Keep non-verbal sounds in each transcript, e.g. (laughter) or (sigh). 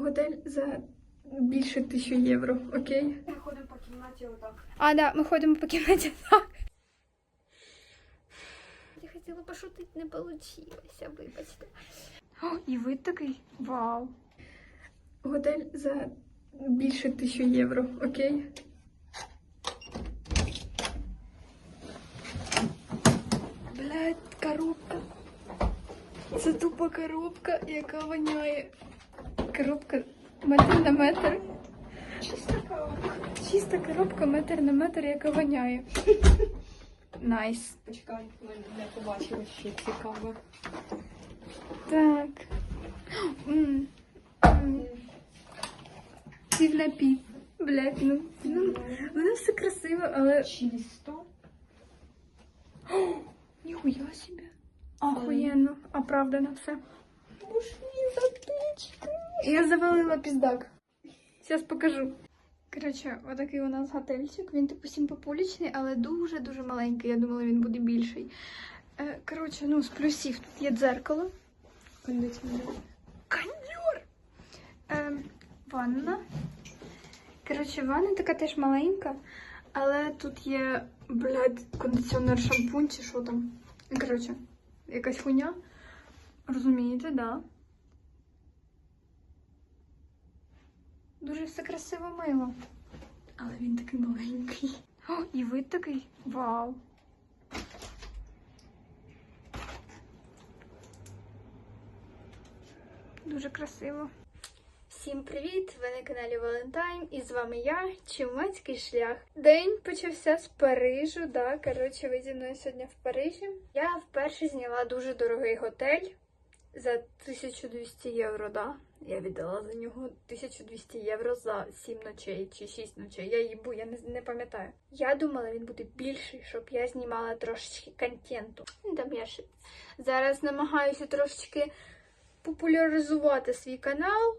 Готель за більше тисячі євро, окей? Ми ходимо по кімнаті отак. А, да, ми ходимо по кімнаті так. Я хотіла пошутити, не вийшло, вибачте. О, і вид такий. Вау. Готель за більше тисячі євро, окей? Блядь, коробка. Це тупо коробка, яка воняє. Коробка метр на метр. Чиста коробка. Чиста коробка метр на метр, яка воняє. Найс. Почекай, ми не побачили, що цікаве. Так. М. М. Пів на пів. Блять, ну, ну, воно все красиво, але. Чисто. Ніхуя собі. Охуєнно, оправдано все. Бушні затички. Я завалила піздак. Зараз покажу. Коротше, отакий у нас готельчик. Він типу симпопулічний, але дуже-дуже маленький. Я думала, він буде більший. Е, коротше, ну, з плюсів тут є дзеркало. Кондиціонер. Кондер! Ем, ванна. Коротше, ванна така теж маленька, але тут є, блядь, кондиціонер шампунь чи що там. Коротше, якась хуйня. Розумієте, да? Дуже все красиво мило. Але він такий маленький. О, і вид такий. Вау. Дуже красиво. Всім привіт! Ви на каналі Валентайн і з вами я, Чумацький шлях. День почався з Парижу. Да, коротше, ви зі мною сьогодні в Парижі. Я вперше зняла дуже дорогий готель за 1200 євро. Да? Я віддала за нього 1200 євро за 7 ночей чи 6 ночей. Я їбу, я не, не пам'ятаю. Я думала, він буде більший, щоб я знімала трошечки контенту. Ну, Там зараз намагаюся трошечки популяризувати свій канал.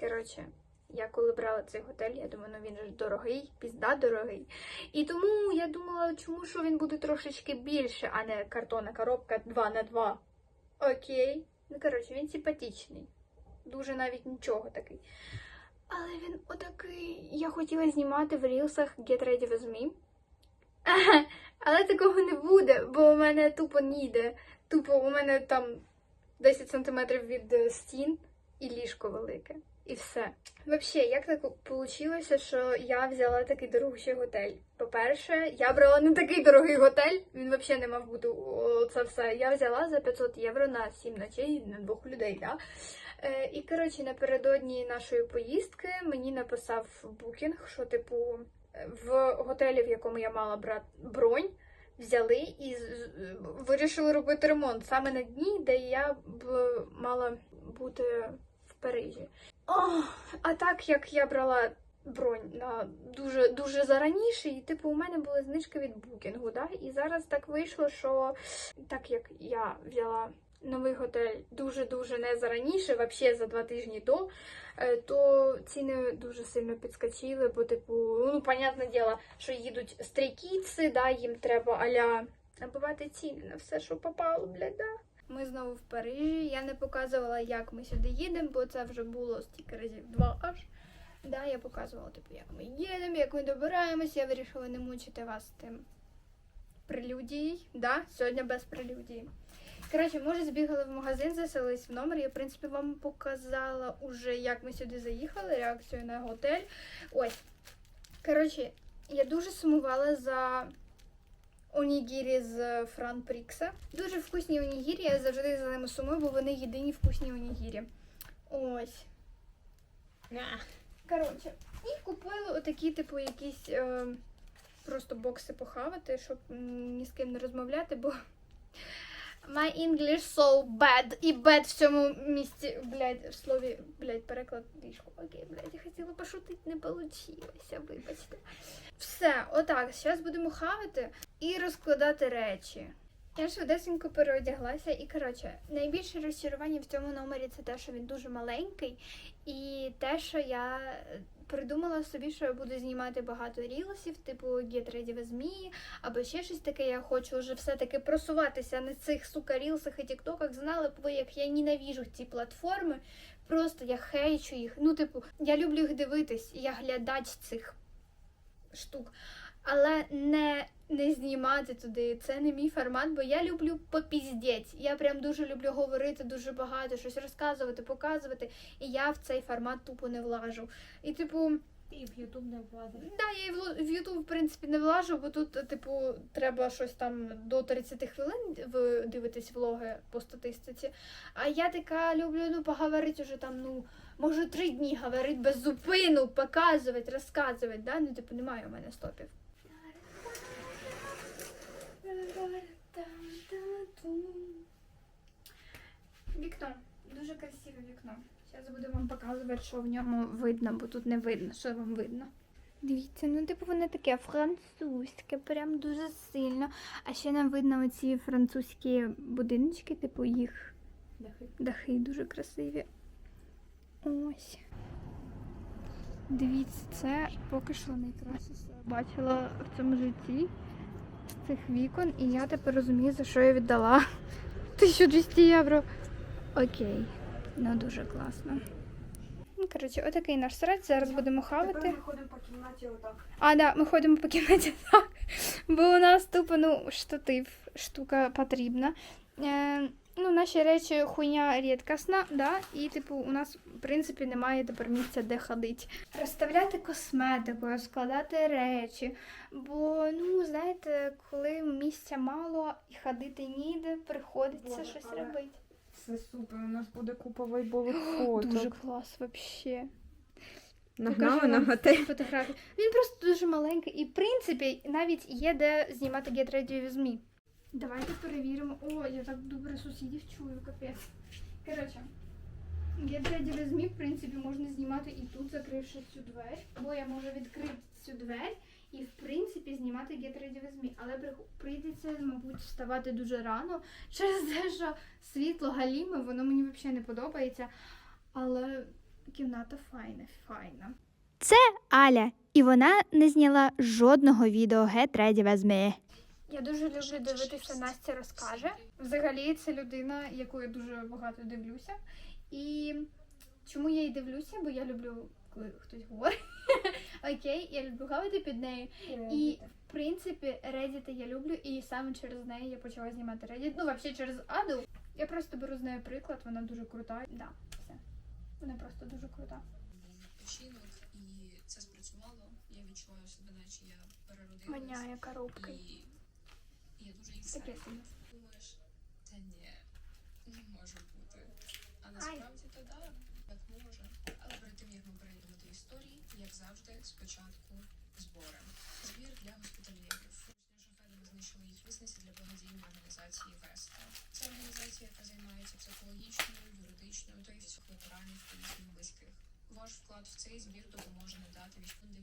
Коротше, я коли брала цей готель, я думаю, ну він ж дорогий, пізда дорогий. І тому я думала, чому що він буде трошечки більше, а не картонна коробка 2 на 2 Окей. Ну, коротше, він симпатичний. Дуже навіть нічого такий. Але він отакий. Я хотіла знімати в рілсах Get Ready With Me. (laughs) Але такого не буде, бо у мене тупо ніде. Тупо у мене там 10 см від е, стін і ліжко велике. І все. Взагалі, як так вийшло, що я взяла такий дорогий готель? По-перше, я брала не такий дорогий готель, він взагалі не мав бути це все. Я взяла за 500 євро на 7 ночей на двох людей. Да? Е, і коротше, напередодні нашої поїздки мені написав букінг, що, типу, в готелі, в якому я мала брати бронь, взяли і з- вирішили робити ремонт саме на дні, де я б мала бути Парижі. О, а так як я брала бронь на дуже дуже зараніше, і типу у мене була знижка від букінгу, да? і зараз так вийшло, що так як я взяла новий готель дуже-дуже не зараніше, взагалі за два тижні до, е, то ціни дуже сильно підскочили, бо, типу, ну, понятне діло, що їдуть стрейкіци, да, їм треба аля набивати ціни на все, що попало, блядь, да. Ми знову в Парижі. Я не показувала, як ми сюди їдемо, бо це вже було стільки разів два аж. Да, я показувала, типу, як ми їдемо, як ми добираємось. Я вирішила не мучити вас тим прелюдією. Да, сьогодні без прелюдії. Коротше, може, збігали в магазин, заселились в номер. Я, в принципі, вам показала уже, як ми сюди заїхали, реакцію на готель. Ось. Коротше, я дуже сумувала за онігірі з Фран Прікса. Дуже вкусні онігірі, я завжди за ними сумую, бо вони єдині вкусні онігірі. Ось. Коротше, і купили отакі, типу, якісь е, просто бокси похавати, щоб ні з ким не розмовляти, бо my English so bad. І bad в цьому місці, блядь, в слові, блядь, переклад ліжку. Окей, блядь, я хотіла пошутити, не вийшло, вибачте. Все, отак, зараз будемо хавати і розкладати речі. Я швидесенько переодяглася, і коротше, найбільше розчарування в цьому номері це те, що він дуже маленький, і те, що я придумала собі, що я буду знімати багато рілсів, типу Get Ready with Me, або ще щось таке. Я хочу вже все-таки просуватися на цих сука рілсах і тіктоках. Знали б ви, як я ненавіжу ці платформи. Просто я хейчу їх. Ну, типу, я люблю їх дивитись, я глядач цих штук. Але не, не знімати туди. Це не мій формат, бо я люблю попіздець. Я прям дуже люблю говорити дуже багато, щось розказувати, показувати. І я в цей формат тупо не влажу. І, типу, І в Ютуб не вкладеш. да, я і в Ютуб, в принципі, не влажу, бо тут, типу, треба щось там до 30 хвилин ви дивитесь влоги по статистиці. А я така люблю ну, поговорити вже там, ну, може, три дні говорити без зупину, показувати, розказувати, да? Ну, типу, немає у мене стопів. Вікно. Дуже красиве вікно. Зараз буду вам показувати, що в ньому видно, бо тут не видно, що вам видно. Дивіться, ну типу воно таке французьке, прям дуже сильно. А ще нам видно оці французькі будиночки, типу їх Дахи. дахи дуже красиві. Ось. Дивіться, це поки що найкраще, що я бачила в цьому житті з цих вікон, і я тепер розумію, за що я віддала (laughs) 1200 євро. Окей, ну дуже класно. Ну, коротше, отакий наш серед. Зараз будемо хавати. Тепер ми ходимо по кімнаті отак. А, да, ми ходимо по кімнаті (laughs) так. Бо у нас тупо ну, штатив, штука потрібна. Е, ну, наші речі хуйня рідкісна, да, і типу у нас, в принципі, немає тепер місця, де ходити. Розставляти косметику, розкладати речі. Бо, ну, знаєте, коли місця мало і ходити ніде, приходиться Боже, щось але робити. Це супер, у нас буде купа вайбових Дуже клас, взагалі. Нагнали на готель. (laughs) фотографії. Він просто дуже маленький, і в принципі навіть є де знімати Get Ready with Me. Давайте перевіримо. О, я так добре сусідів чую, капець. Коротше, Get Ready with в принципі, можна знімати і тут, закривши цю двері. Або я можу відкрити цю двері і, в принципі, знімати with Me. Але прийдеться, мабуть, вставати дуже рано (laughs) через те, що світло галіме, воно мені взагалі не подобається. Але кімната файна, файна. Це Аля, і вона не зняла жодного відео With Me. Я дуже люблю дивитися Настя розкаже. Взагалі, це людина, яку я дуже багато дивлюся. І чому я її дивлюся? Бо я люблю, коли хтось говорить. (laughs) Окей, я люблю говорити під нею. І в принципі, Reddit я люблю, і саме через неї я почала знімати Reddit. Ну, взагалі через Аду. Я просто беру з нею приклад, вона дуже крута. Да, все. Вона просто дуже крута. відпочинок, і це спрацювало. Я відчуваю себе, наче я переродилась. Маняє коробки. І я дуже Таке ексайт. Думаєш, та ні, не може бути. А насправді то да, як може. Але перед тим як ми перейдемо до історії, як завжди, спочатку збори. Збір для госпітальєрів. Шахедами знищили їх бізнесі для благодійної організації Веста. Це організація, яка займається психологічною, юридичною та й всіх ветеранів. Ваш вклад в цей збір допоможе надати військовим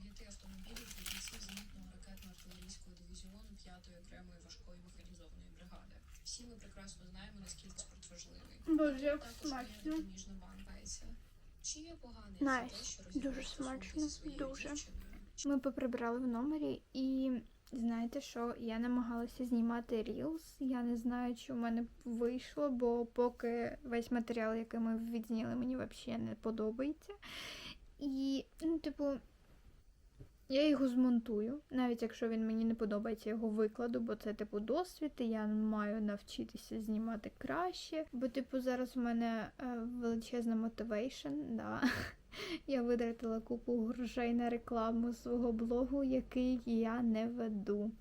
автомобілів для бійців зенітного ракетно-артилерійського дивізіону 5-ї окремої важкої механізованої бригади. Всі ми прекрасно знаємо, наскільки спорт важливий. Боже, Також смачно. є банкається. Чи є поганий Найс. це те, що Дуже смачно. зі своєю Дуже. дівчиною? Ми поприбрали в номері і знаєте що? Я намагалася знімати Reels. Я не знаю, чи в мене вийшло, бо поки весь матеріал, який ми відзняли, мені взагалі не подобається. І, ну, типу, я його змонтую, навіть якщо він мені не подобається, його викладу, бо це типу досвід, і я маю навчитися знімати краще. Бо, типу, зараз у мене е, величезна мотивейшн, да. (laughs) Я витратила купу грошей на рекламу свого блогу, який я не веду.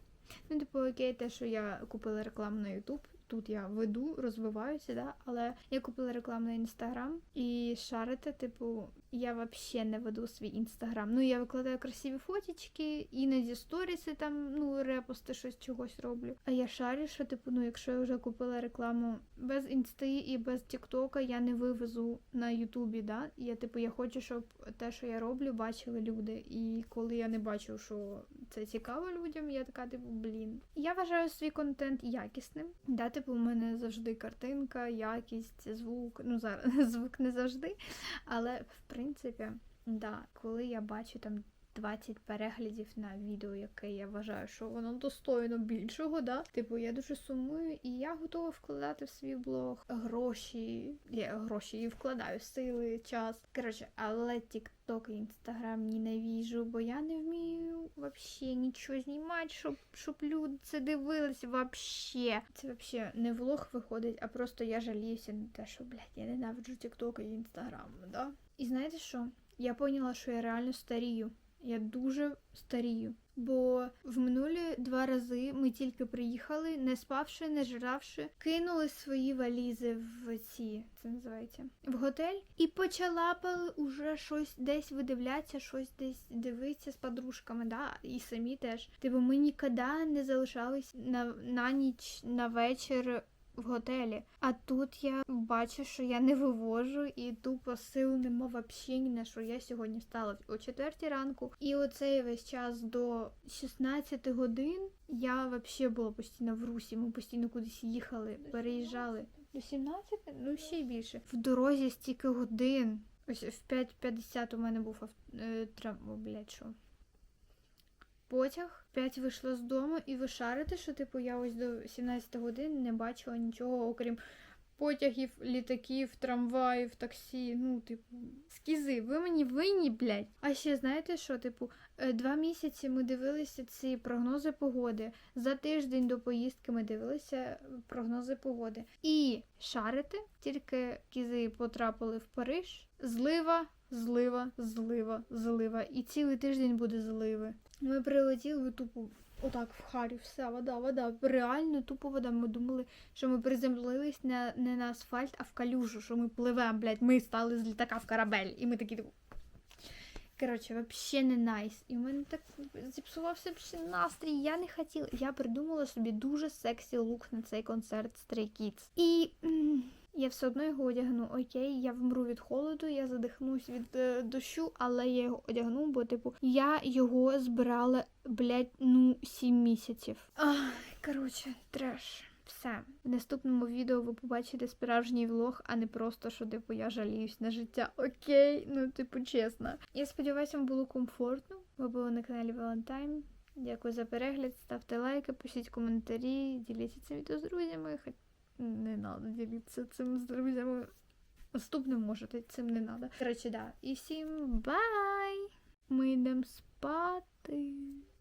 Ну, типу, окей, те, що я купила рекламу на YouTube, тут я веду, розвиваюся, да? але я купила рекламу на Інстаграм і шарити, типу, я вообще не веду свій інстаграм. Ну, я викладаю красиві фотічки, іноді сторіси там, ну, репости щось чогось роблю. А я шарю, що, типу, ну, якщо я вже купила рекламу без інсти і без Тіктока, я не вивезу на Ютубі, да? Я, типу, я хочу, щоб те, що я роблю, бачили люди. І коли я не бачу, що це цікаво людям, я така, типу, блін. Я вважаю свій контент якісним. Да, типу, у мене завжди картинка, якість, звук. Ну, зараз (laughs) звук не завжди. Але в принципі, Да, коли я бачу там 20 переглядів на відео, яке я вважаю, що воно достойно більшого, да? Типу, я дуже сумую, і я готова вкладати в свій блог гроші. Я гроші і вкладаю сили, час. Коротше, але TikTok і Instagram ненавіжу, бо я не вмію вообще нічого знімати, щоб, щоб люди це дивились вообще. Це вообще не влог виходить, а просто я жаліюся на те, що, блядь, я ненавиджу TikTok і Instagram, да? І знаєте що? Я поняла, що я реально старію. Я дуже старію. Бо в минулі два рази ми тільки приїхали, не спавши, не жравши, кинули свої валізи в ці, це називається, в готель, і почалапали уже щось десь видивлятися, щось десь дивитися з подружками, да, і самі теж. Типу, ми ніколи не залишались на, на ніч, на вечір в готелі. А тут я бачу, що я не вивожу і тупо сил нема вообще ні на що. Я сьогодні встала о 4 ранку, і оцей весь час до 16 годин я вообще була постійно в русі. Ми постійно кудись їхали, переїжджали. До 17? Ну ще й більше. В дорозі стільки годин. Ось в 5.50 у мене був ав... е. О, блядь, що? Потяг. 5 вийшла з дому, і ви шарите, що типу я ось до 17 годин не бачила нічого, окрім потягів, літаків, трамваїв, таксі. Ну, типу, скізи, ви мені винні, блядь. А ще знаєте що, типу, е, два місяці ми дивилися ці прогнози погоди. За тиждень до поїздки ми дивилися прогнози погоди. І шарите, тільки кізи потрапили в Париж. Злива, злива, злива, злива. І цілий тиждень буде зливи. Ми прилетіли тупо отак в Харі, вся вода, вода. Реально тупо вода. Ми думали, що ми приземлились не, не на асфальт, а в калюжу, що ми пливемо, блядь. Ми стали з літака в корабель. І ми такі типу. Коротше, вообще не найс. І в мене так зіпсувався настрій. Я не хотіла. Я придумала собі дуже сексі лук на цей концерт Stray Kids. І я все одно його одягну. Окей, я вмру від холоду, я задихнусь від е, дощу, але я його одягну, бо типу я його збирала, блядь, ну, сім місяців. Коротше, треш. Все. В наступному відео ви побачите справжній влог, а не просто, що типу я жаліюсь на життя. Окей, ну типу чесно. Я сподіваюся, вам було комфортно. Ви були на каналі Valentine. Дякую за перегляд. Ставте лайки, пишіть коментарі, діліться цим відео з друзями. Не треба ділитися цим з друзями. Наступним можете, цим не треба. Коротше, да. І всім бай! Ми йдемо спати.